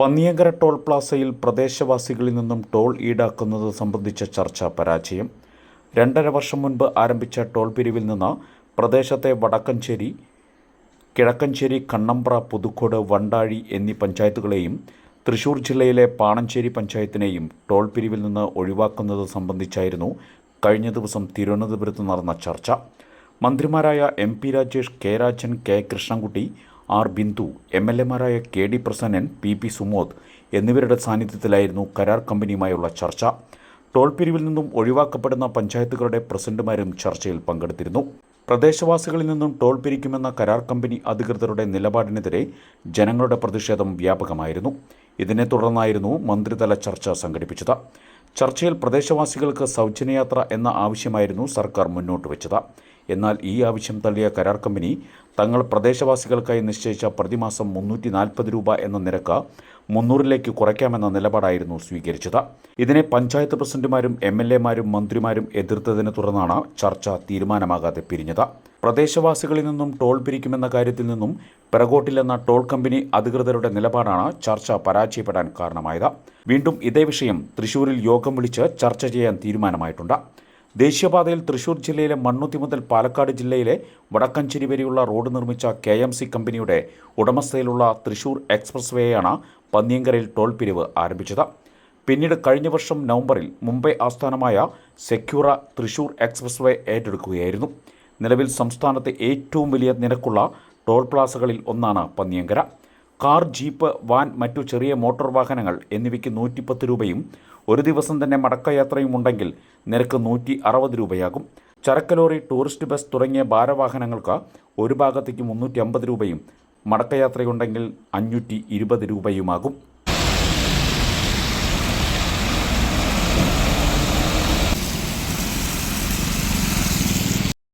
Panniyankara toll പ്ലാസയിൽ പ്രദേശവാസികളിൽ നിന്നും toll ഈടാക്കുന്നത് സംബന്ധിച്ച ചർച്ച പരാജയം. രണ്ടര വർഷം മുൻപ് ആരംഭിച്ച ടോൾ പിരിവിൽ നിന്ന് പ്രദേശത്തെ വടക്കഞ്ചേരി കിഴക്കഞ്ചേരി കണ്ണമ്പ്ര പുതുക്കോട് വണ്ടാഴി എന്നീ പഞ്ചായത്തുകളെയും തൃശൂർ ജില്ലയിലെ പാണഞ്ചേരി പഞ്ചായത്തിനെയും ടോൾ പിരിവിൽ നിന്ന് ഒഴിവാക്കുന്നത് സംബന്ധിച്ചായിരുന്നു കഴിഞ്ഞ ദിവസം തിരുവനന്തപുരത്ത് നടന്ന ചർച്ച. മന്ത്രിമാരായ M P Rajesh K Rajan K Krishnankutty R Bindu M L എമാരായ K D Prasannan P P Sumod എന്നിവരുടെ സാന്നിധ്യത്തിലായിരുന്നു കരാർ കമ്പനിയുമായുള്ള ചർച്ച. ടോൾ പിരിവിൽ നിന്നും ഒഴിവാക്കപ്പെടുന്ന പഞ്ചായത്തുകളുടെ പ്രസിഡന്റുമാരും ചർച്ചയിൽ പങ്കെടുത്തിരുന്നു. പ്രദേശവാസികളിൽ നിന്നും ടോൾ പിരിക്കുമെന്ന കരാർ കമ്പനി അധികൃതരുടെ നിലപാടിനെതിരെ ജനങ്ങളുടെ പ്രതിഷേധം വ്യാപകമായിരുന്നു. ഇതിനെ തുടർന്നായിരുന്നു മന്ത്രിതല ചർച്ച സംഘടിപ്പിച്ചത്. ചർച്ചയിൽ പ്രദേശവാസികൾക്ക് സൗജന്യയാത്ര എന്ന ആവശ്യമായിരുന്നു സർക്കാർ മുന്നോട്ട് വെച്ചത് എന്നാൽ ഈ ആവശ്യം തള്ളിയ കരാർ കമ്പനി തങ്ങൾ പ്രദേശവാസികൾക്കായി നിശ്ചയിച്ച പ്രതിമാസം മുന്നൂറ്റി നാൽപ്പത് രൂപ എന്ന നിരക്ക് മുന്നൂറിലേക്ക് കുറയ്ക്കാമെന്ന നിലപാടായിരുന്നു സ്വീകരിച്ചത്. ഇതിനെ പഞ്ചായത്ത് പ്രസിഡന്റുമാരും എം എൽ എമാരും മന്ത്രിമാരും എതിർത്തതിനെ തുടർന്നാണ് ചർച്ച തീരുമാനമാകാതെ പിരിഞ്ഞത്. പ്രദേശവാസികളിൽ നിന്നും ടോൾ പിരിക്കുമെന്ന കാര്യത്തിൽ നിന്നും പിറകോട്ടില്ലെന്ന ടോൾ കമ്പനി അധികൃതരുടെ നിലപാടാണ് ചർച്ച പരാജയപ്പെടാൻ കാരണമായത്. വീണ്ടും ഇതേ വിഷയം തൃശൂരിൽ യോഗം വിളിച്ച് ചർച്ച ചെയ്യാൻ തീരുമാനമായിട്ടുണ്ട്. ദേശീയപാതയിൽ തൃശൂർ ജില്ലയിലെ മണ്ണുത്തി മുതൽ പാലക്കാട് ജില്ലയിലെ വടക്കഞ്ചേരി വരെയുള്ള റോഡ് നിർമ്മിച്ച കെ എം സി കമ്പനിയുടെ ഉടമസ്ഥയിലുള്ള തൃശൂർ എക്സ്പ്രസ് വേയാണ് പന്നിയങ്കരയിൽ ടോൾ പിരിവ് ആരംഭിച്ചത്. പിന്നീട് കഴിഞ്ഞ വർഷം നവംബറിൽ മുംബൈ ആസ്ഥാനമായ സെക്യൂറ തൃശൂർ എക്സ്പ്രസ് വേ ഏറ്റെടുക്കുകയായിരുന്നു. നിലവിൽ സംസ്ഥാനത്തെ ഏറ്റവും വലിയ നിരക്കുള്ള ടോൾ പ്ലാസകളിൽ ഒന്നാണ് പന്നിയങ്കര. കാർ ജീപ്പ് വാൻ മറ്റു ചെറിയ മോട്ടോർ വാഹനങ്ങൾ എന്നിവയ്ക്ക് നൂറ്റിപ്പത്ത് രൂപയും ഒരു ദിവസം തന്നെ മടക്കയാത്രയും ഉണ്ടെങ്കിൽ നിരക്ക് നൂറ്റി അറുപത് രൂപയാകും. ചരക്ക് ലോറി ടൂറിസ്റ്റ് ബസ് തുടങ്ങിയ ഭാരവാഹനങ്ങൾക്ക് ഒരു ഭാഗത്തേക്ക് മുന്നൂറ്റി അമ്പത് രൂപയും മടക്കയാത്രയുണ്ടെങ്കിൽ അഞ്ഞൂറ്റി ഇരുപത് രൂപയുമാകും.